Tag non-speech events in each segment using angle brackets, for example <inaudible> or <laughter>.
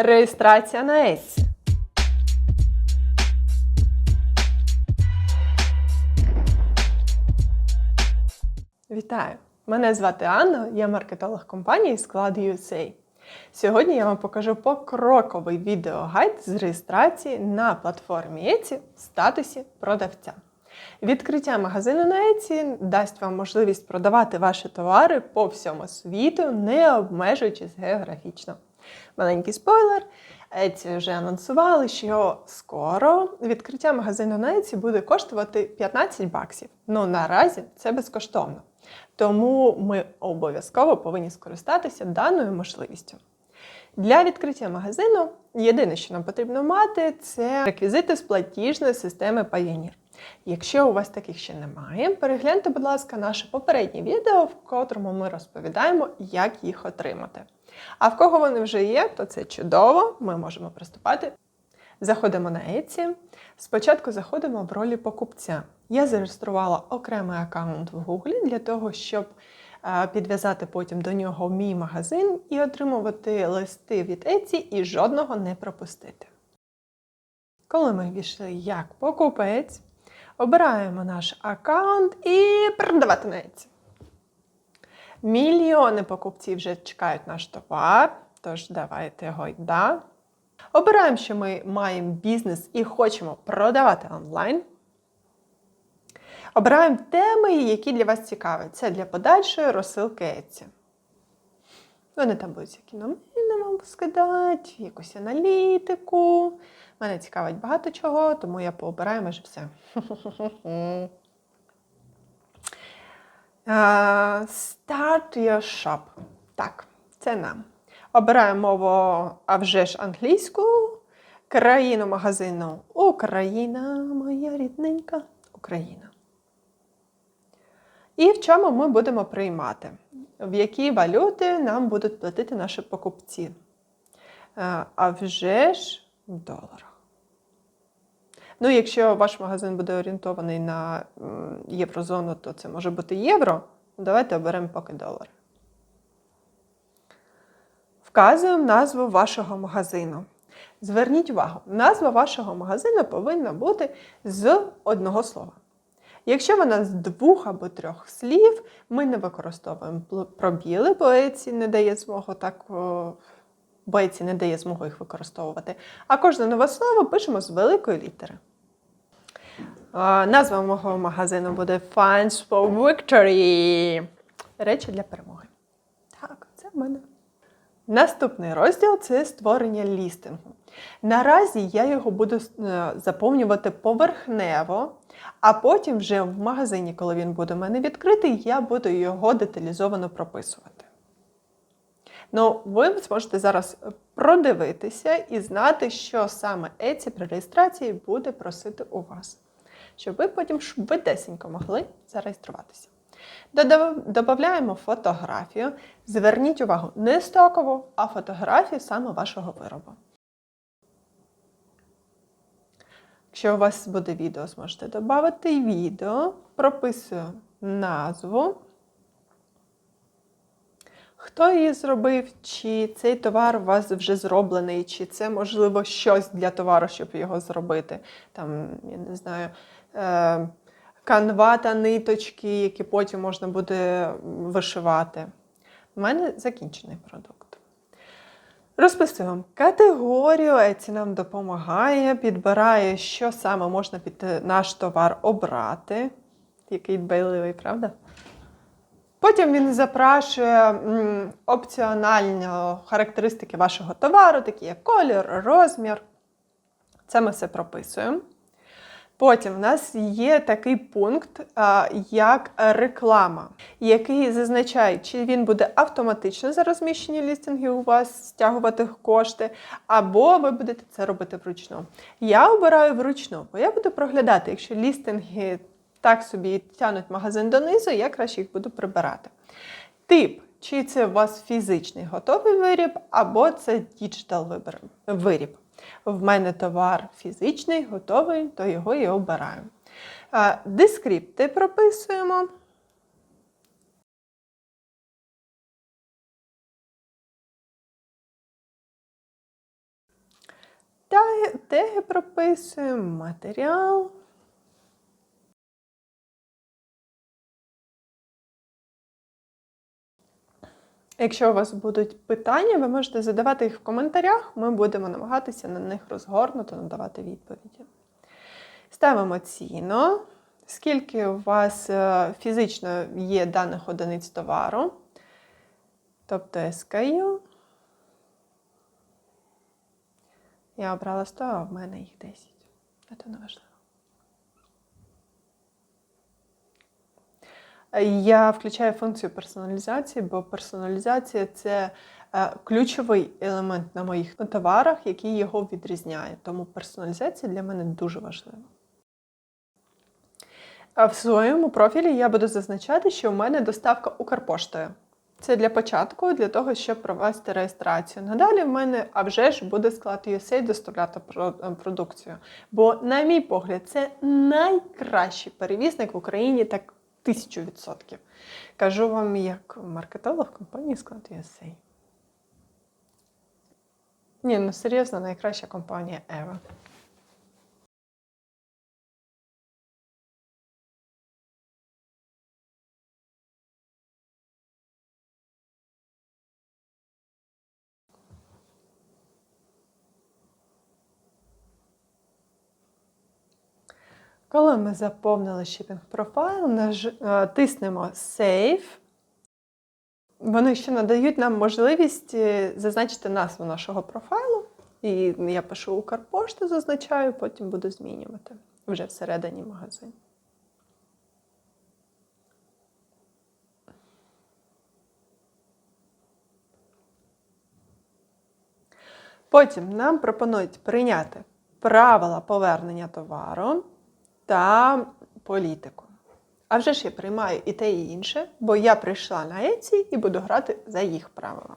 Реєстрація на Etsy. Вітаю! Мене звати Анна, я маркетолог компанії Склад USA. Сьогодні я вам покажу покроковий відеогайд з реєстрації на платформі Etsy в статусі продавця. Відкриття магазину на Etsy дасть вам можливість продавати ваші товари по всьому світу, не обмежуючись географічно. Маленький спойлер. Etsy вже анонсували, що скоро відкриття магазину на Etsy буде коштувати 15 баксів. Ну наразі це безкоштовно. Тому ми обов'язково повинні скористатися даною можливістю. Для відкриття магазину єдине, що нам потрібно мати, це реквізити з платіжної системи Payoneer. Якщо у вас таких ще немає, перегляньте, будь ласка, наше попереднє відео, в котрому ми розповідаємо, як їх отримати. А в кого вони вже є, то це чудово, ми можемо приступати. Заходимо на Etsy. Спочатку заходимо в ролі покупця. Я зареєструвала окремий аккаунт в Google для того, щоб е, підв'язати потім до нього мій магазин і отримувати листи від Etsy і жодного не пропустити. Коли ми війшли як покупець, обираємо наш аккаунт і продавати Мільйони покупців вже чекають наш товар, тож давайте гойда. Обираємо, що ми маємо бізнес і хочемо продавати онлайн. Обираємо теми, які для вас цікаві. Це для подальшої розсилки Etsy. Вони там будуть які новини вам скидати, якусь аналітику. Мене цікавить багато чого, тому я пообираю майже все. <laughs> Start your shop. Так, це нам. Обираємо мову, а вже ж англійську, країну магазину Україна, моя рідненька Україна. І в чому ми будемо приймати? В які валюти нам будуть платити наші покупці? Е, А вже ж в доларах. Ну, якщо ваш магазин буде орієнтований на єврозону, то це може бути євро. Давайте оберемо поки долари. Вказуємо назву вашого магазину. Зверніть увагу, назва вашого магазину повинна бути з одного слова. Якщо вона з двох або трьох слів, ми не використовуємо пробіли, бо Etsy не дає змогу так. о, Бо Etsy не дає змогу їх використовувати. А кожне нове слово пишемо з великої літери. Назва мого магазину буде Finds for Victory. Речі для перемоги. Так, це в мене. Наступний розділ це створення лістингу. Наразі я його буду е, заповнювати поверхнево, а потім вже в магазині, коли він буде в мене відкритий, я буду його деталізовано прописувати. Ну, ви зможете зараз продивитися і знати, що саме Etsy при реєстрації буде просити у вас, щоб ви потім швидесенько могли зареєструватися. Додаємо фотографію. Зверніть увагу, не стокову, а фотографію саме вашого виробу. Якщо у вас буде відео, зможете додати відео, прописую назву. Хто її зробив, чи цей товар у вас вже зроблений, чи це, можливо, щось для товару, щоб його зробити. Там, я не знаю, е, канва та ниточки, які потім можна буде вишивати. У мене закінчений продукт. Розписуємо категорію, Еці нам допомагає, підбирає, що саме можна під наш товар обрати. Який дбайливий, правда? Потім він запрашує опціональні характеристики вашого товару, такі як колір, розмір. Це ми все прописуємо. Потім в нас є такий пункт, як реклама, який зазначає, чи він буде автоматично за розміщені лістинги у вас стягувати кошти, або ви будете це робити вручну. Я обираю вручну, бо я буду проглядати, якщо лістинги так собі тянуть магазин донизу, я краще їх буду прибирати. Тип, чи це у вас фізичний готовий виріб, або це діджитал виріб. В мене товар фізичний, готовий, то його і обираю. Дескрипти прописуємо. Теги прописуємо, матеріал. Якщо у вас будуть питання, ви можете задавати їх в коментарях. Ми будемо намагатися на них розгорнуто надавати відповіді. Ставимо ціну. Скільки у вас е, фізично є даних одиниць товару, тобто SKU. Я обрала 100, а в мене їх 10. Це не важливо. Я включаю функцію персоналізації, бо персоналізація це е, ключовий елемент на моїх товарах, який його відрізняє. Тому персоналізація для мене дуже важлива. В своєму профілі я буду зазначати, що у мене доставка Укрпоштою. Це для початку, для того, щоб провести реєстрацію. Надалі в мене, а вже ж, буде склад USA доставляти продукцію. Бо, на мій погляд, це найкращий перевізник в Україні так тисячу відсотків. Кажу вам як маркетолог компанії склад USA. Ні, ну серйозно, найкраща компанія ever. Коли ми заповнили shipping профайл. Е, тиснемо Save. Вони ще надають нам можливість е, зазначити назву нашого профайлу. І я пишу Укрпошту, зазначаю, потім буду змінювати вже всередині магазину. Потім нам пропонують прийняти правила повернення товару та політику. А вже ж я приймаю і те, і інше, бо я прийшла на Etsy і буду грати за їх правила.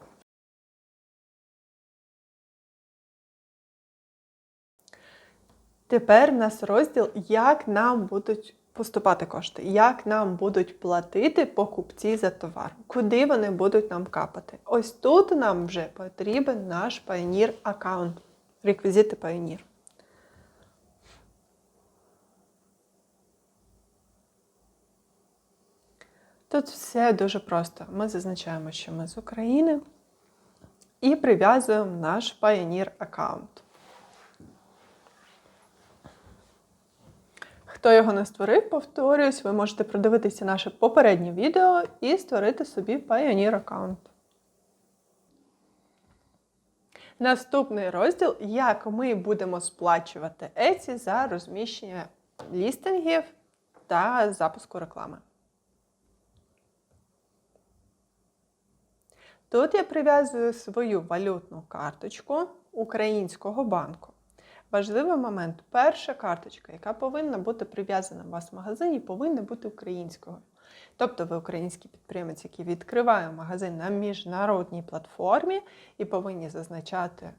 Тепер в нас розділ, як нам будуть поступати кошти, як нам будуть платити покупці за товар, куди вони будуть нам капати. Ось тут нам вже потрібен наш Pioneer аккаунт, реквізити Pioneer. Тут все дуже просто. Ми зазначаємо, що ми з України і прив'язуємо наш Pioneer аккаунт. Хто його не створив, повторюсь, ви можете продивитися наше попереднє відео і створити собі Pioneer аккаунт. Наступний розділ, як ми будемо сплачувати Etsy за розміщення лістингів та запуску реклами. Тут я прив'язую свою валютну карточку українського банку. Важливий момент, перша карточка, яка повинна бути прив'язана у вас в магазині, повинна бути українською. Тобто ви український підприємець, який відкриває магазин на міжнародній платформі і повинні зазначати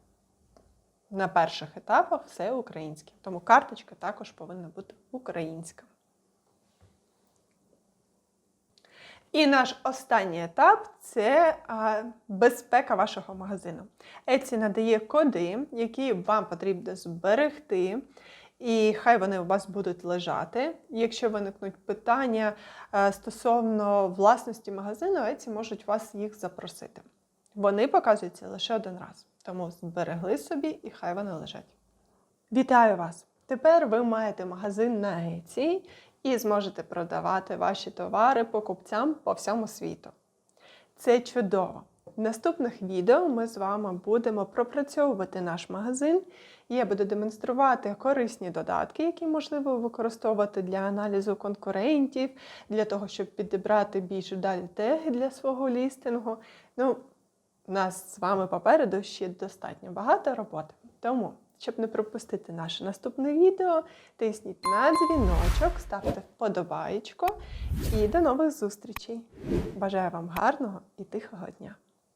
на перших етапах все українське. Тому карточка також повинна бути українська. І наш останній етап це безпека вашого магазину. Etsy надає коди, які вам потрібно зберегти. І хай вони у вас будуть лежати. Якщо виникнуть питання стосовно власності магазину, Etsy можуть вас їх запросити. Вони показуються лише один раз. Тому зберегли собі і хай вони лежать. Вітаю вас! Тепер ви маєте магазин на Etsy і зможете продавати ваші товари покупцям по всьому світу. Це чудово! В наступних відео ми з вами будемо пропрацьовувати наш магазин. Я буду демонструвати корисні додатки, які можливо використовувати для аналізу конкурентів, для того, щоб підібрати більш вдалі теги для свого лістингу. Ну, у нас з вами попереду ще достатньо багато роботи. Тому щоб не пропустити наше наступне відео, тисніть на дзвіночок, ставте вподобайку і до нових зустрічей. Бажаю вам гарного і тихого дня!